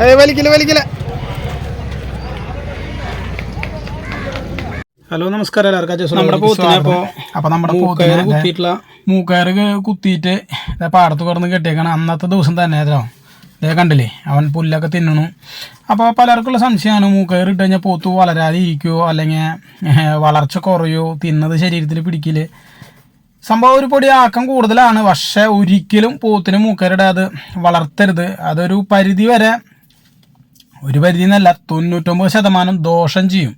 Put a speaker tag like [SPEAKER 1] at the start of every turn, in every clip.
[SPEAKER 1] ഏയ് വലിക്കില്ല വലിക്കില്ല. ഹലോ നമസ്കാരം എല്ലാവർക്കും.
[SPEAKER 2] നമ്മുടെ പോത്തിനെ ഇപ്പോ
[SPEAKER 1] അപ്പൊ നമ്മുടെ
[SPEAKER 2] മൂക്കയറ്
[SPEAKER 1] പോത്തിനെ
[SPEAKER 2] കുത്തിയിട്ടുള്ള
[SPEAKER 1] മൂക്കയർ കുത്തിയിട്ട് പാടത്ത് കിടന്ന് കെട്ടിയേക്കണം. അന്നത്തെ ദിവസം തന്നെ അതോ ഇതേ കണ്ടില്ലേ? അവൻ പുല്ലൊക്കെ തിന്നണു. അപ്പോൾ പലർക്കുള്ള സംശയമാണ്. മൂക്കയർ ഇട്ട് കഴിഞ്ഞാൽ പോത്ത് വളരാതെ ഇരിക്കുമോ അല്ലെങ്കിൽ വളർച്ച കുറയോ? തിന്നത് ശരീരത്തിൽ പിടിക്കില്ല സംഭവം ഒരു പൊടി ആക്കം കൂടുതലാണ്. പക്ഷേ ഒരിക്കലും പോത്തിന് മൂക്കയറിടാതെ വളർത്തരുത്. അതൊരു പരിധി വരെ ഒരു പരിധി എന്നല്ല തൊണ്ണൂറ്റൊമ്പത് ശതമാനം ദോഷം ചെയ്യും.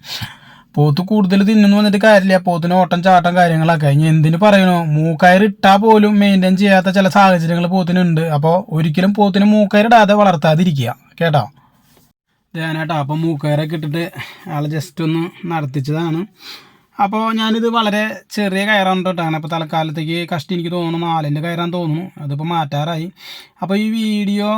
[SPEAKER 1] പോത്ത് കൂടുതൽ തിന്നുന്നു വന്നിട്ട് കാര്യമില്ല. പോത്തിന് ഓട്ടം ചാട്ടം കാര്യങ്ങളൊക്കെ. ഇനി എന്തിനു പറയണു? മൂക്കയർ ഇട്ടാൽ പോലും മെയിന്റെയിൻ ചെയ്യാത്ത ചില സാഹചര്യങ്ങൾ പോത്തിനുണ്ട്. അപ്പോൾ ഒരിക്കലും പോത്തിന് മൂക്കയറിടാതെ വളർത്താതിരിക്കുക. കേട്ടോ? ധ്യാനേട്ടാ അപ്പം മൂക്കയറൊക്കെ ഇട്ടിട്ട് ആൾ ജസ്റ്റ് ഒന്ന് നടത്തിച്ചതാണ്. അപ്പോൾ ഞാനിത് വളരെ ചെറിയ കയറാണ് തൊട്ടാണ് അപ്പോൾ തൽക്കാലത്തേക്ക് കഷ്ടി എനിക്ക് തോന്നുന്നു നാലിന്റെ കയറാൻ തോന്നുന്നു. അതിപ്പോൾ മാറ്റാറായി. അപ്പോൾ ഈ വീഡിയോ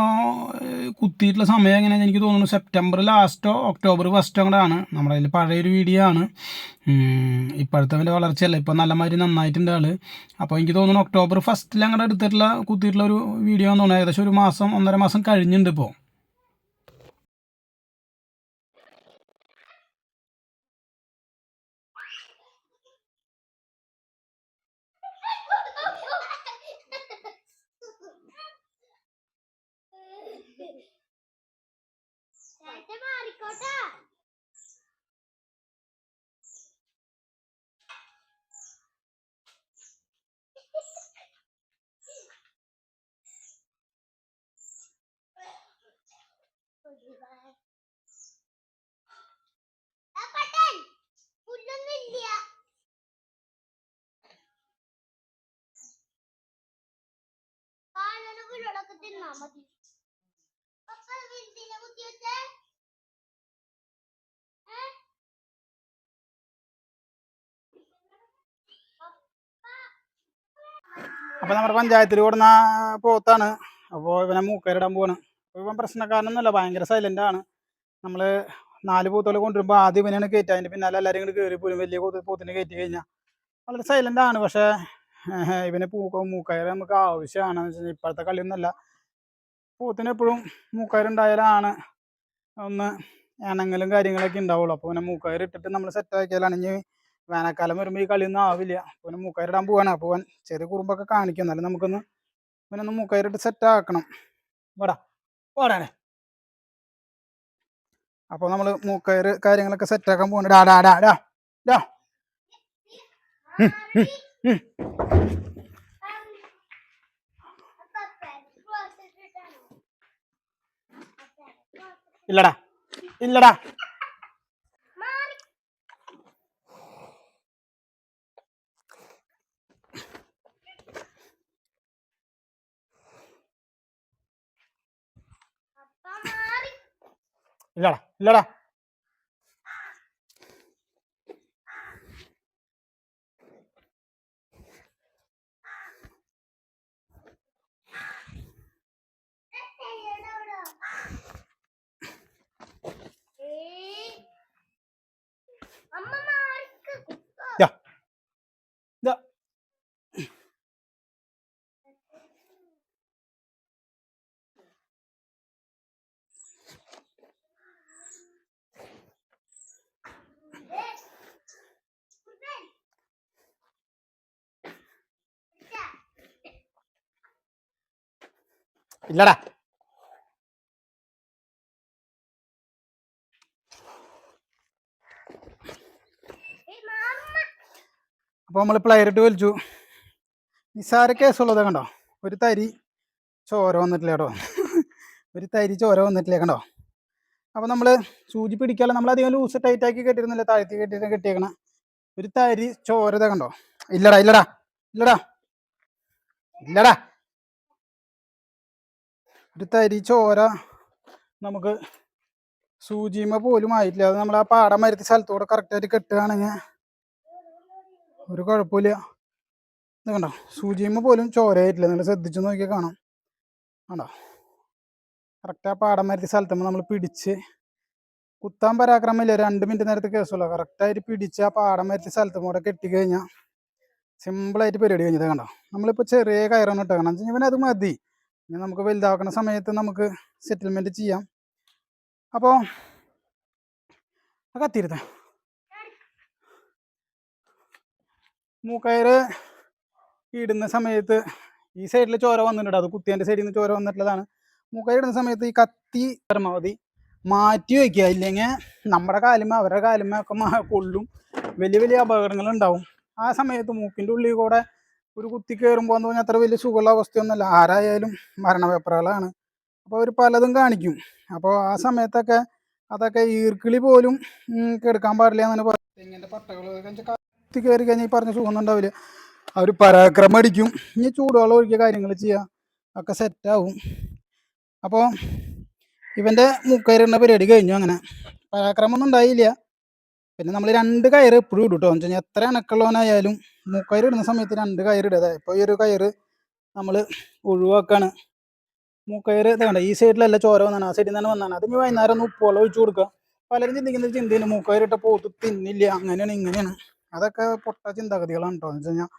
[SPEAKER 1] കുത്തിയിട്ടുള്ള സമയം എങ്ങനെയാണെന്ന് എനിക്ക് തോന്നുന്നു സെപ്റ്റംബർ ലാസ്റ്റോ ഒക്ടോബർ ഫസ്റ്റോ കൂടെയാണ് നമ്മുടെ കയ്യിൽ പഴയൊരു വീഡിയോ ആണ്. ഇപ്പോഴത്തെ വളർച്ചയല്ല? ഇപ്പോൾ നല്ല മാതിരി നന്നായിട്ടുണ്ട് ആൾ. അപ്പോൾ എനിക്ക് തോന്നുന്നു ഒക്ടോബർ ഫസ്റ്റിൽ അങ്ങോട്ട് എടുത്തിട്ടുള്ള കുത്തിയിട്ടുള്ള ഒരു വീഡിയോ എന്ന് തോന്നുന്നു. ഏകദേശം ഒരു മാസം ഒന്നര മാസം കഴിഞ്ഞിട്ടുണ്ട് ഇപ്പോൾ
[SPEAKER 3] you പുല്ലൊക്കെ തിന്നാ മതി വിരിച്ചില്ല
[SPEAKER 1] അപ്പോൾ നമ്മുടെ പഞ്ചായത്തിൽ കൂടുന്ന പോത്താണ്. അപ്പോൾ ഇവനെ മൂക്കയറിടാൻ പോവാണ്. ഇവൻ പ്രശ്നക്കാരനൊന്നുമല്ല ഭയങ്കര സൈലന്റ് ആണ്. നമ്മൾ നാല് പൂത്തോലെ കൊണ്ടുവരുമ്പോൾ ആദ്യം ഇവനാണ് കയറ്റുക അതിന്റെ പിന്നാലെ എല്ലാവരും ഇങ്ങോട്ട് കയറി പോലും വലിയ പോത്ത് പോത്തിനെ കയറ്റി കഴിഞ്ഞാൽ വളരെ സൈലന്റ് ആണ്. പക്ഷേ ഇവന് പൂക്ക മൂക്കയറ് നമുക്ക് ആവശ്യമാണ് ഇപ്പോഴത്തെ കളിയൊന്നുമല്ല. പൂത്തിന് എപ്പോഴും മൂക്കയറുണ്ടായാലാണ് ഒന്ന് ഇണങ്ങലും കാര്യങ്ങളൊക്കെ ഉണ്ടാവുള്ളൂ. അപ്പോൾ പിന്നെ മൂക്കയർ ഇട്ടിട്ട് നമ്മൾ സെറ്റ് ആക്കിയാലാണ് ഇനി വേനൽക്കാലം വരുമ്പോൾ ഈ കളിയൊന്നും ആവില്ല. പിന്നെ മൂക്കയറിടാൻ പോവാണ്. അപ്പോൾ അവൻ ചെറിയ കുറുമ്പൊക്കെ കാണിക്കും. എന്നാലും നമുക്കൊന്ന് പിന്നെ ഒന്ന് മൂക്കയറിട്ട് സെറ്റ് ആക്കണം. വേടാ വേടാനെ അപ്പോൾ നമ്മൾ മൂക്കയർ കാര്യങ്ങളൊക്കെ സെറ്റാക്കാൻ പോകണം ഡാ ഡാ ഡാ ഡാ ഡാ. ഇല്ലടാ. ഇല്ലടാ. ഇല്ലടാ. ഇല്ലടാ. ഇല്ലടാ. അപ്പോൾ നമ്മൾ പ്ലെയർ ഇട്ട് വലിച്ചു. നിസ്സാര കേസുള്ളത് കണ്ടോ? ഒരു തരി ചോര വന്നിട്ടില്ല കേട്ടോ. ഒരു തരി ചോര വന്നിട്ടില്ല കണ്ടോ? അപ്പോൾ നമ്മൾ സൂചി പിടിക്കാതെ നമ്മൾ അധികം ലൂസ് ടൈറ്റ് ആക്കി കെട്ടിയിരുന്നില്ല താഴ്ത്തി കെട്ടിരുന്ന കെട്ടിയേക്കണ? ഒരു തരി ചോരത കണ്ടോ? ഇല്ലടാ ഇല്ലടാ ഇല്ലടാ. ഇല്ലടാ. ഒരു തരി ചോര നമുക്ക് സൂചിമ പോലും ആയിട്ടില്ല. അത് നമ്മൾ ആ പാടം മരുത്തി സ്ഥലത്തൂടെ കറക്റ്റായിട്ട് കെട്ടുകയാണെങ്കിൽ ഒരു കുഴപ്പമില്ല. ഇത് കണ്ടോ? സൂചിയുമ്പോൾ പോലും ചോരയായിട്ടില്ല. നിങ്ങൾ ശ്രദ്ധിച്ചു നോക്കിയാൽ കാണാം. കണ്ടോ? കറക്റ്റ് ആ പാടം മരുത്തി സ്ഥലത്തുമ്പോൾ നമ്മൾ പിടിച്ച് കുത്താൻ പരാക്രമമില്ല. രണ്ട് മിനിറ്റ് നേരത്തെ കേസുള്ളൂ കറക്റ്റായിട്ട് പിടിച്ച് ആ പാടം മരുത്തി സ്ഥലത്തും കൂടെ കെട്ടിക്കഴിഞ്ഞാൽ സിമ്പിളായിട്ട് പരിപാടി കഴിഞ്ഞത് കണ്ടോ? നമ്മളിപ്പോൾ ചെറിയ കയറാണ് ഇട്ടേക്കണം. എന്ന് അത് മതി. ഇനി നമുക്ക് വലുതാക്കുന്ന സമയത്ത് നമുക്ക് സെറ്റിൽമെന്റ് ചെയ്യാം. അപ്പോൾ കത്തിരുത്ത മൂക്കയർ ഇടുന്ന സമയത്ത് ഈ സൈഡിൽ ചോര വന്നിട്ടുണ്ട്. അത് കുത്തിയന്റെ സൈഡിൽ നിന്ന് ചോര വന്നിട്ടുള്ളതാണ്. മൂക്കയർ ഇടുന്ന സമയത്ത് ഈ കത്തി പരമാവധി മാറ്റി വയ്ക്കുക. ഇല്ലെങ്കിൽ നമ്മുടെ കാലുമ അവരുടെ കാലുമ ഒക്കെ കൊള്ളും. വലിയ വലിയ അപകടങ്ങൾ ഉണ്ടാവും. ആ സമയത്ത് മൂക്കിന്റെ ഉള്ളിൽ കൂടെ ഒരു കുത്തി കയറുമ്പോൾ എന്ന് പറഞ്ഞാൽ അത്ര വലിയ സുഖമുള്ള അവസ്ഥയൊന്നുമല്ല. ആരായാലും മരണപേപ്പറുകളാണ് അപ്പോൾ അവർ പലതും കാണിക്കും. അപ്പോൾ ആ സമയത്തൊക്കെ അതൊക്കെ ഈർക്കിളി പോലും കെടുക്കാൻ പാടില്ല എന്നാണ് പറയുന്നത്. തെങ്ങിന്റെ പട്ടകൾ കുത്തി കയറി കഴിഞ്ഞാൽ ഈ പറഞ്ഞ സുഖമൊന്നും ഉണ്ടാവില്ല. അവർ പരാക്രമം അടിക്കും. ഇനി ചൂടുവെള്ളം ഒഴിക്കുക കാര്യങ്ങൾ ചെയ്യുക ഒക്കെ സെറ്റാവും അപ്പോൾ ഇവന്റെ മൂക്കയറുന്ന പരിപാടി കഴിഞ്ഞു അങ്ങനെ. പരാക്രമം ഒന്നും ഉണ്ടായില്ല. പിന്നെ നമ്മൾ രണ്ട് കയറ് എപ്പോഴും ഇടും കേട്ടോ എന്ന് വെച്ചാൽ എത്ര അണക്കുള്ളവനായാലും മൂക്കയർ ഇടുന്ന സമയത്ത് രണ്ട് കയറ് ഇടുക. ഇപ്പോൾ ഈ ഒരു കയറ് നമ്മൾ ഒഴിവാക്കാണ്. മൂക്കയർ ഇതാണ് ഈ സൈഡിലല്ല ചോര വന്നാണ് ആ സൈഡിൽ നിന്ന് തന്നെ വന്നാണ് അത് ഇനി വൈകുന്നേരം ഒന്ന് ഉപ്പുവെള്ളം ഒഴിച്ചു കൊടുക്കുക. പലരും ചിന്തിക്കുന്ന ഒരു മൂക്കയർ ഇട്ട പോത്ത് തിന്നില്ല. അങ്ങനെയാണ് ഇങ്ങനെയാണ്. അതൊക്കെ പൊട്ട ചിന്താഗതികളാണ് കേട്ടോ എന്ന് വെച്ച് കഴിഞ്ഞാൽ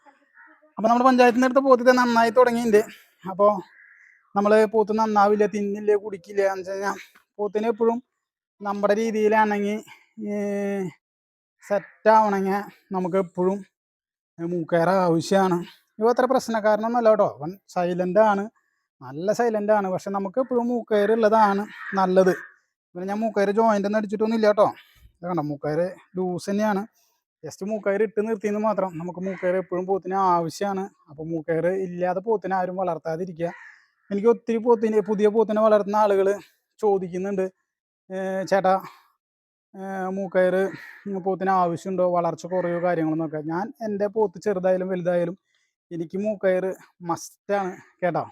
[SPEAKER 1] അപ്പോൾ നമ്മുടെ പഞ്ചായത്തിൽ നിന്ന് എടുത്ത പോത്ത് നന്നായി തുടങ്ങിയിട്ടുണ്ട് അപ്പോൾ നമ്മൾ പോത്ത് നന്നാവില്ല തിന്നില്ല കുടിക്കില്ല. എന്ന് വെച്ച് കഴിഞ്ഞാൽ പോത്തിന് എപ്പോഴും നമ്മുടെ രീതിയിലാണെങ്കിൽ സെറ്റാവണമെങ്കിൽ നമുക്ക് എപ്പോഴും മൂക്കയറ ആവശ്യമാണ് ഇവ അത്ര പ്രശ്നക്കാരനൊന്നുമല്ല കേട്ടോ. അവൻ സൈലന്റ് ആണ് നല്ല സൈലന്റ് ആണ് പക്ഷെ നമുക്ക് എപ്പോഴും മൂക്കയറ് ഉള്ളതാണ് നല്ലത്. പിന്നെ ഞാൻ മൂക്കയറ് ജോയിന്റ് ഒന്നും അടിച്ചിട്ടൊന്നും ഇല്ല കേട്ടോ കണ്ടോ? മൂക്കയറ് ലൂസ് തന്നെയാണ്. ജസ്റ്റ് മൂക്കയറ് ഇട്ട് നിർത്തിയെന്ന് മാത്രം. നമുക്ക് മൂക്കയറ് എപ്പോഴും പോത്തിന് ആവശ്യമാണ് അപ്പോൾ മൂക്കയറ് ഇല്ലാതെ പോത്തിനെ ആരും വളർത്താതിരിക്കുക. എനിക്ക് ഒത്തിരി പോത്തിന് പുതിയ പോത്തിനെ വളർത്തുന്ന ആളുകൾ ചോദിക്കുന്നുണ്ട്. ചേട്ടാ ഏർ മൂക്കയറ് പോത്തിന് ആവശ്യമുണ്ടോ? വളർച്ച കുറയോ കാര്യങ്ങളെന്നൊക്കെ. ഞാൻ എന്റെ പോത്ത് ചെറുതായാലും വലുതായാലും എനിക്ക് മൂക്കയർ മസ്റ്റാണ് കേട്ടോ.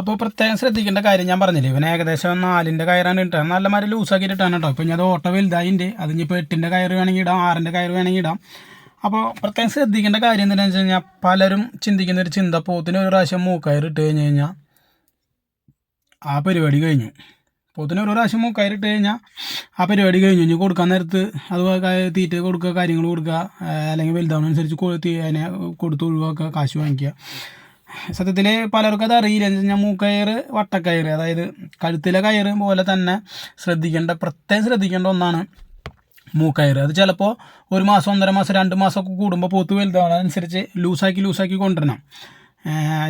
[SPEAKER 2] അപ്പോൾ പ്രത്യേകം ശ്രദ്ധിക്കേണ്ട കാര്യം ഞാൻ പറഞ്ഞില്ലേ ഇവന് ഏകദേശം നാലിന്റെ കയറാണ് ഇട്ടത്. നല്ല മാതിരി ലൂസാക്കിയിട്ട് ഇട്ടാണ് കേട്ടോ. ഇപ്പം ഞാൻ അത് ഓട്ട വലുതായിന്റെ അതിനിപ്പോൾ എട്ടിന്റെ കയറ് വേണമെങ്കിൽ ഇടാം ആറിന്റെ കയറ് വേണമെങ്കിൽ ഇടാം. അപ്പോൾ പ്രത്യേകം ശ്രദ്ധിക്കേണ്ട കാര്യം എന്താണെന്ന് വെച്ച് കഴിഞ്ഞാൽ പലരും ചിന്തിക്കുന്ന ഒരു ചിന്ത പോത്തിന് ഒരു പ്രാവശ്യം മൂക്കയർ ഇട്ട് കഴിഞ്ഞ് കഴിഞ്ഞാൽ ആ പരിപാടി കഴിഞ്ഞു. പോത്തിന് ഒരു പ്രാവശ്യം മൂക്കയർ ഇട്ട് കഴിഞ്ഞാൽ ആ പരിപാടി കഴിഞ്ഞു. ഇനി കൊടുക്കാൻ നേരത്ത് അത് ക- തീറ്റ കൊടുക്കുക കാര്യങ്ങൾ കൊടുക്കുക അല്ലെങ്കിൽ തീ- അതിനെ കൊടുത്ത് ഒഴിവാക്കുക കാശ് വാങ്ങിക്കുക. സത്യത്തിൽ പലർക്കും അത് അറിയില്ല. എന്ന് വെച്ചാൽ മൂക്കയറ് വട്ടക്കയറ് അതായത് കഴുത്തിലെ കയറ് പോലെ തന്നെ ശ്രദ്ധിക്കേണ്ട പ്രത്യേകം ശ്രദ്ധിക്കേണ്ട ഒന്നാണ് മൂക്കയർ അത് ചിലപ്പോൾ ഒരു മാസം ഒന്നര മാസം രണ്ട് മാസമൊക്കെ കൂടുമ്പോൾ പോത്ത് വലുതാണ് അതനുസരിച്ച് ലൂസാക്കി ലൂസാക്കി കൊണ്ടുവരണം.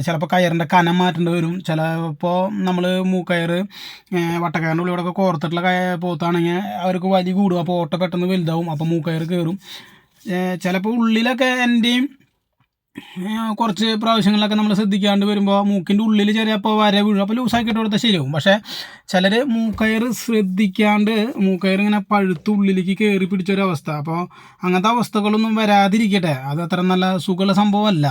[SPEAKER 2] ചിലപ്പോൾ കയറിന്റെ കനം മാറ്റേണ്ടി വരും. ചിലപ്പോൾ നമ്മൾ മൂക്കയർ വട്ടക്കയറിന്റെ ഉള്ളിലൂടെ കോർത്തിട്ടുള്ള കയ പോത്താണെങ്കിൽ അവർക്ക് വലി കൂടും. അപ്പോൾ ഓട്ട പെട്ടെന്ന് വലുതാവും. അപ്പോൾ മൂക്കയർ കയറും ചിലപ്പോൾ ഉള്ളിലൊക്കെ എന്റെയും കുറച്ച് പ്രാവശ്യങ്ങളിലൊക്കെ നമ്മൾ ശ്രദ്ധിക്കാണ്ട് വരുമ്പോൾ മൂക്കിന്റെ ഉള്ളിൽ ചെറിയപ്പോൾ വര വീഴും. അപ്പോൾ ലൂസാക്കിയിട്ട് കൊടുത്താൽ ശരിയാവും. പക്ഷേ ചിലർ മൂക്കയർ ശ്രദ്ധിക്കാണ്ട് മൂക്കയർ ഇങ്ങനെ പഴുത്ത് ഉള്ളിലേക്ക് കയറി പിടിച്ചൊരവസ്ഥ. അപ്പോൾ അങ്ങനത്തെ അവസ്ഥകളൊന്നും വരാതിരിക്കട്ടെ. അത് അത്ര നല്ല സുഖമുള്ള സംഭവമല്ല